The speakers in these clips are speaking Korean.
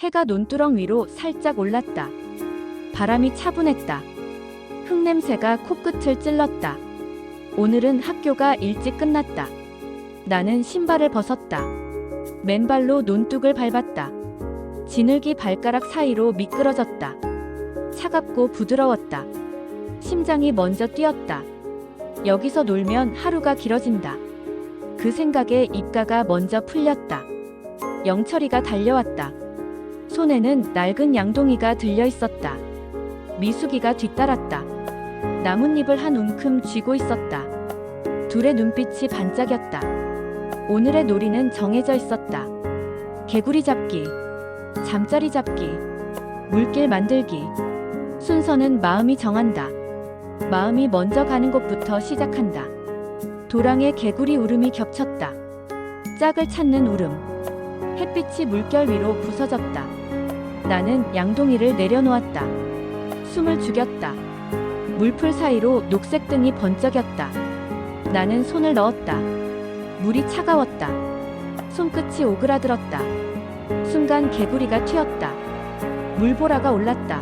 해가 논두렁 위로 살짝 올랐다. 바람이 차분했다. 흙냄새가 코끝을 찔렀다. 오늘은 학교가 일찍 끝났다. 나는 신발을 벗었다. 맨발로 논둑을 밟았다. 지늘기 발가락 사이로 미끄러졌다. 차갑고 부드러웠다. 심장이 먼저 뛰었다. 여기서 놀면 하루가 길어진다. 그 생각에 입가가 먼저 풀렸다. 영철이가 달려왔다. 손에는 낡은 양동이가 들려 있었다. 미숙이가 뒤따랐다. 나뭇잎을 한 움큼 쥐고 있었다. 둘의 눈빛이 반짝였다. 오늘의 놀이는 정해져 있었다. 개구리 잡기, 잠자리 잡기, 물길 만들기. 순서는 마음이 정한다. 마음이 먼저 가는 곳부터 시작한다. 도랑에 개구리 울음이 겹쳤다. 짝을 찾는 울음. 햇빛이 물결 위로 부서졌다. 나는 양동이를 내려놓았다. 숨을 죽였다. 물풀 사이로 녹색 등이 번쩍였다. 나는 손을 넣었다. 물이 차가웠다. 손끝이 오그라들었다. 순간 개구리가 튀었다. 물보라가 올랐다.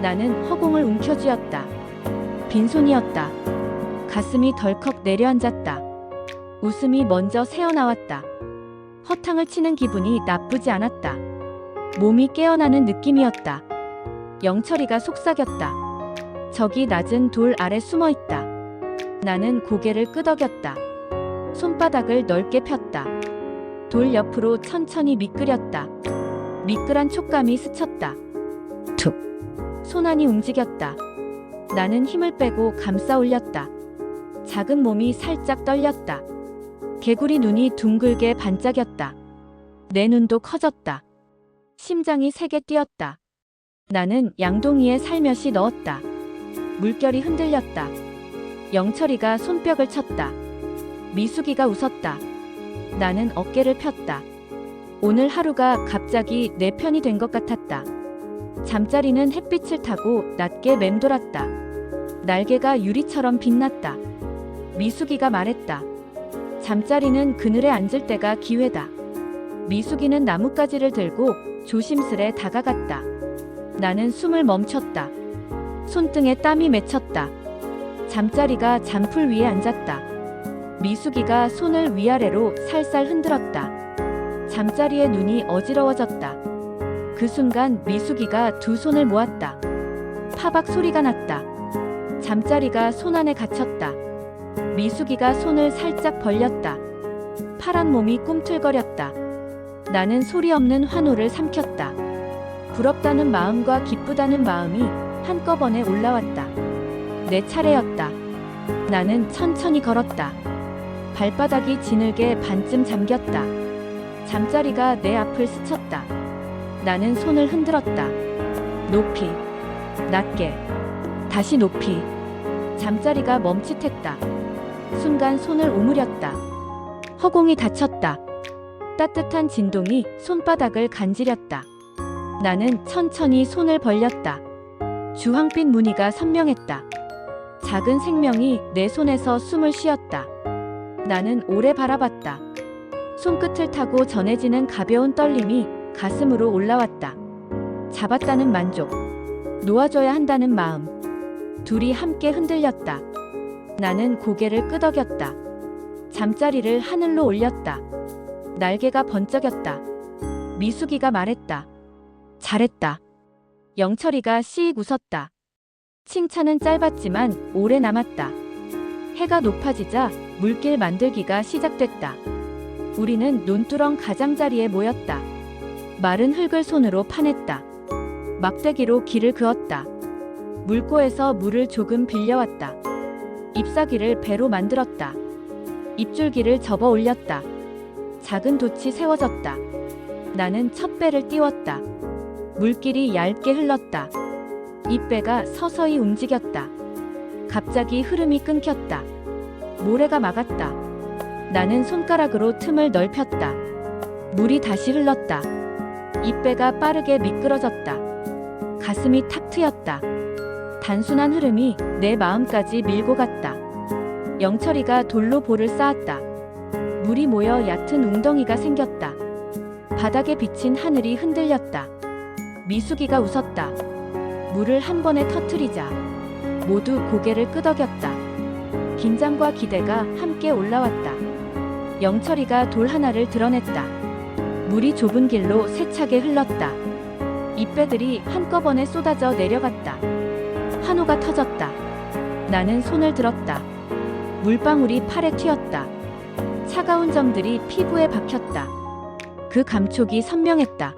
나는 허공을 움켜쥐었다. 빈손이었다. 가슴이 덜컥 내려앉았다. 웃음이 먼저 새어나왔다. 허탕을 치는 기분이 나쁘지 않았다. 몸이 깨어나는 느낌이었다. 영철이가 속삭였다. 저기 낮은 돌 아래 숨어 있다. 나는 고개를 끄덕였다. 손바닥을 넓게 폈다. 돌 옆으로 천천히 미끄렸다. 미끌한 촉감이 스쳤다. 툭. 손안이 움직였다. 나는 힘을 빼고 감싸 올렸다. 작은 몸이 살짝 떨렸다. 개구리 눈이 둥글게 반짝였다. 내 눈도 커졌다. 심장이 세게 뛰었다. 나는 양동이에 살며시 넣었다. 물결이 흔들렸다. 영철이가 손뼉을 쳤다. 미숙이가 웃었다. 나는 어깨를 폈다. 오늘 하루가 갑자기 내 편이 된 것 같았다. 잠자리는 햇빛을 타고 낮게 맴돌았다. 날개가 유리처럼 빛났다. 미숙이가 말했다. 잠자리는 그늘에 앉을 때가 기회다. 미숙이는 나뭇가지를 들고 조심스레 다가갔다. 나는 숨을 멈췄다. 손등에 땀이 맺혔다. 잠자리가 잔풀 위에 앉았다. 미숙이가 손을 위아래로 살살 흔들었다. 잠자리의 눈이 어지러워졌다. 그 순간 미숙이가 두 손을 모았다. 파박 소리가 났다. 잠자리가 손 안에 갇혔다. 미숙이가 손을 살짝 벌렸다. 파란 몸이 꿈틀거렸다. 나는 소리 없는 환호를 삼켰다. 부럽다는 마음과 기쁘다는 마음이 한꺼번에 올라왔다. 내 차례였다. 나는 천천히 걸었다. 발바닥이 지늘게 반쯤 잠겼다. 잠자리가 내 앞을 스쳤다. 나는 손을 흔들었다. 높이, 낮게, 다시 높이. 잠자리가 멈칫했다. 순간 손을 오므렸다. 허공이 닫혔다. 따뜻한 진동이 손바닥을 간지렸다. 나는 천천히 손을 벌렸다. 주황빛 무늬가 선명했다. 작은 생명이 내 손에서 숨을 쉬었다. 나는 오래 바라봤다. 손끝을 타고 전해지는 가벼운 떨림이 가슴으로 올라왔다. 잡았다는 만족. 놓아줘야 한다는 마음. 둘이 함께 흔들렸다. 나는 고개를 끄덕였다. 잠자리를 하늘로 올렸다. 날개가 번쩍였다. 미숙이가 말했다. 잘했다. 영철이가 씩 웃었다. 칭찬은 짧았지만 오래 남았다. 해가 높아지자 물길 만들기가 시작됐다. 우리는 논두렁 가장자리에 모였다. 마른 흙을 손으로 파냈다. 막대기로 길을 그었다. 물고에서 물을 조금 빌려왔다. 잎사귀를 배로 만들었다. 입줄기를 접어 올렸다. 작은 돛이 세워졌다. 나는 첫 배를 띄웠다. 물길이 얇게 흘렀다. 잎배가 서서히 움직였다. 갑자기 흐름이 끊겼다. 모래가 막았다. 나는 손가락으로 틈을 넓혔다. 물이 다시 흘렀다. 잎배가 빠르게 미끄러졌다. 가슴이 탁 트였다. 단순한 흐름이 내 마음까지 밀고 갔다. 영철이가 돌로 볼을 쌓았다. 물이 모여 얕은 웅덩이가 생겼다. 바닥에 비친 하늘이 흔들렸다. 미숙이가 웃었다. 물을 한 번에 터트리자 모두 고개를 끄덕였다. 긴장과 기대가 함께 올라왔다. 영철이가 돌 하나를 드러냈다. 물이 좁은 길로 세차게 흘렀다. 잎배들이 한꺼번에 쏟아져 내려갔다. 환호가 터졌다. 나는 손을 들었다. 물방울이 팔에 튀었다. 차가운 점들이 피부에 박혔다. 그 감촉이 선명했다.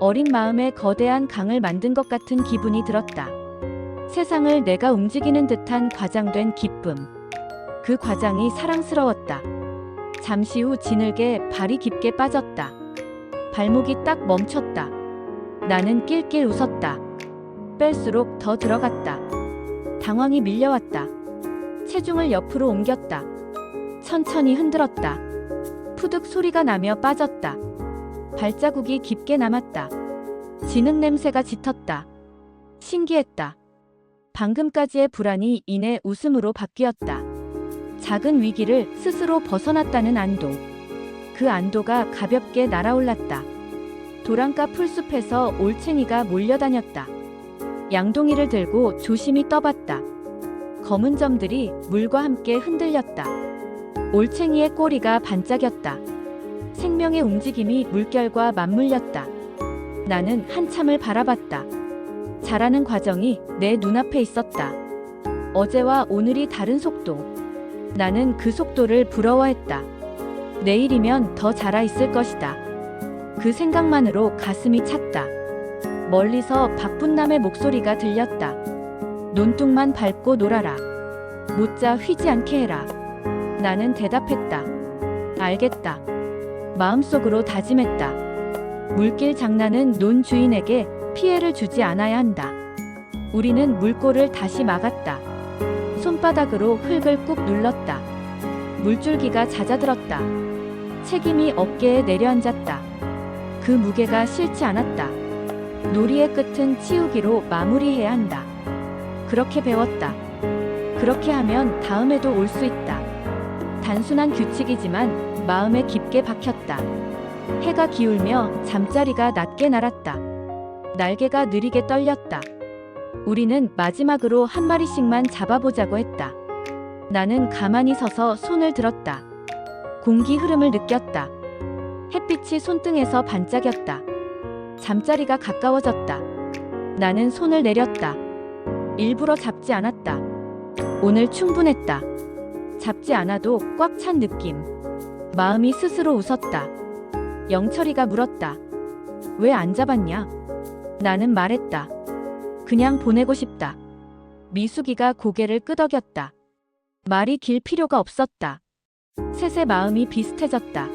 어린 마음에 거대한 강을 만든 것 같은 기분이 들었다. 세상을 내가 움직이는 듯한 과장된 기쁨. 그 과장이 사랑스러웠다. 잠시 후 진흙에 발이 깊게 빠졌다. 발목이 딱 멈췄다. 나는 낄낄 웃었다. 뺄수록 더 들어갔다. 당황이 밀려왔다. 체중을 옆으로 옮겼다. 천천히 흔들었다. 푸득 소리가 나며 빠졌다. 발자국이 깊게 남았다. 진흙 냄새가 짙었다. 신기했다. 방금까지의 불안이 이내 웃음으로 바뀌었다. 작은 위기를 스스로 벗어났다는 안도. 그 안도가 가볍게 날아올랐다. 도랑가 풀숲에서 올챙이가 몰려다녔다. 양동이를 들고 조심히 떠봤다. 검은 점들이 물과 함께 흔들렸다. 올챙이의 꼬리가 반짝였다. 생명의 움직임이 물결과 맞물렸다. 나는 한참을 바라봤다. 자라는 과정이 내 눈앞에 있었다. 어제와 오늘이 다른 속도. 나는 그 속도를 부러워했다. 내일이면 더 자라 있을 것이다. 그 생각만으로 가슴이 찼다. 멀리서 박분남의 목소리가 들렸다. 논둑만 밟고 놀아라. 못자 휘지 않게 해라. 나는 대답했다. 알겠다. 마음속으로 다짐했다. 물길 장난은 논 주인에게 피해를 주지 않아야 한다. 우리는 물꼬를 다시 막았다. 손바닥으로 흙을 꾹 눌렀다. 물줄기가 잦아들었다. 책임이 어깨에 내려앉았다. 그 무게가 싫지 않았다. 놀이의 끝은 치우기로 마무리해야 한다. 그렇게 배웠다. 그렇게 하면 다음에도 올 수 있다. 단순한 규칙이지만 마음에 깊게 박혔다. 해가 기울며 잠자리가 낮게 날았다. 날개가 느리게 떨렸다. 우리는 마지막으로 한 마리씩만 잡아보자고 했다. 나는 가만히 서서 손을 들었다. 공기 흐름을 느꼈다. 햇빛이 손등에서 반짝였다. 잠자리가 가까워졌다. 나는 손을 내렸다. 일부러 잡지 않았다. 오늘 충분했다. 잡지 않아도 꽉 찬 느낌. 마음이 스스로 웃었다. 영철이가 물었다. 왜 안 잡았냐? 나는 말했다. 그냥 보내고 싶다. 미숙이가 고개를 끄덕였다. 말이 길 필요가 없었다. 셋의 마음이 비슷해졌다.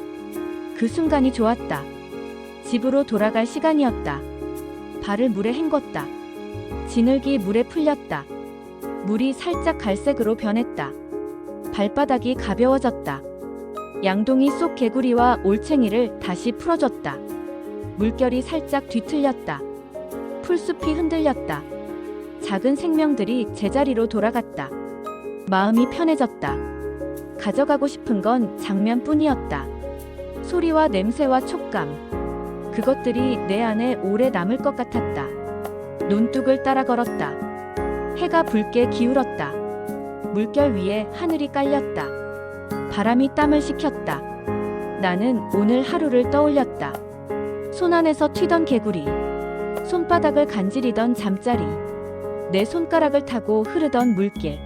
그 순간이 좋았다. 집으로 돌아갈 시간이었다. 발을 물에 헹궜다. 진흙이 물에 풀렸다. 물이 살짝 갈색으로 변했다. 발바닥이 가벼워졌다. 양동이 속 개구리와 올챙이를 다시 풀어줬다. 물결이 살짝 뒤틀렸다. 풀숲이 흔들렸다. 작은 생명들이 제자리로 돌아갔다. 마음이 편해졌다. 가져가고 싶은 건 장면뿐이었다. 소리와 냄새와 촉감. 그것들이 내 안에 오래 남을 것 같았다. 논둑을 따라 걸었다. 해가 붉게 기울었다. 물결 위에 하늘이 깔렸다. 바람이 땀을 식혔다. 나는 오늘 하루를 떠올렸다. 손 안에서 튀던 개구리. 손바닥을 간지리던 잠자리. 내 손가락을 타고 흐르던 물길.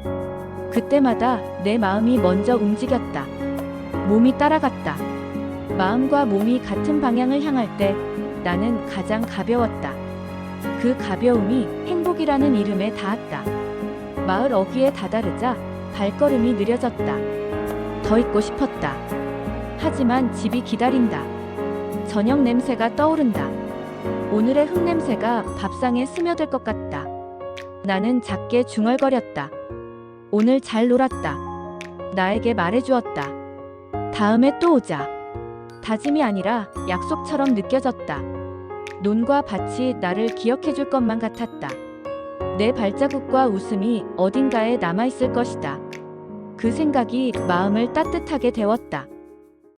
그때마다 내 마음이 먼저 움직였다. 몸이 따라갔다. 마음과 몸이 같은 방향을 향할 때 나는 가장 가벼웠다. 그 가벼움이 행복이라는 이름에 닿았다. 마을 어귀에 다다르자 발걸음이 느려졌다. 더 있고 싶었다. 하지만 집이 기다린다. 저녁 냄새가 떠오른다. 오늘의 흙 냄새가 밥상에 스며들 것 같다. 나는 작게 중얼거렸다. 오늘 잘 놀았다. 나에게 말해주었다. 다음에 또 오자. 다짐이 아니라 약속처럼 느껴졌다. 논과 밭이 나를 기억해줄 것만 같았다. 내 발자국과 웃음이 어딘가에 남아있을 것이다. 그 생각이 마음을 따뜻하게 데웠다.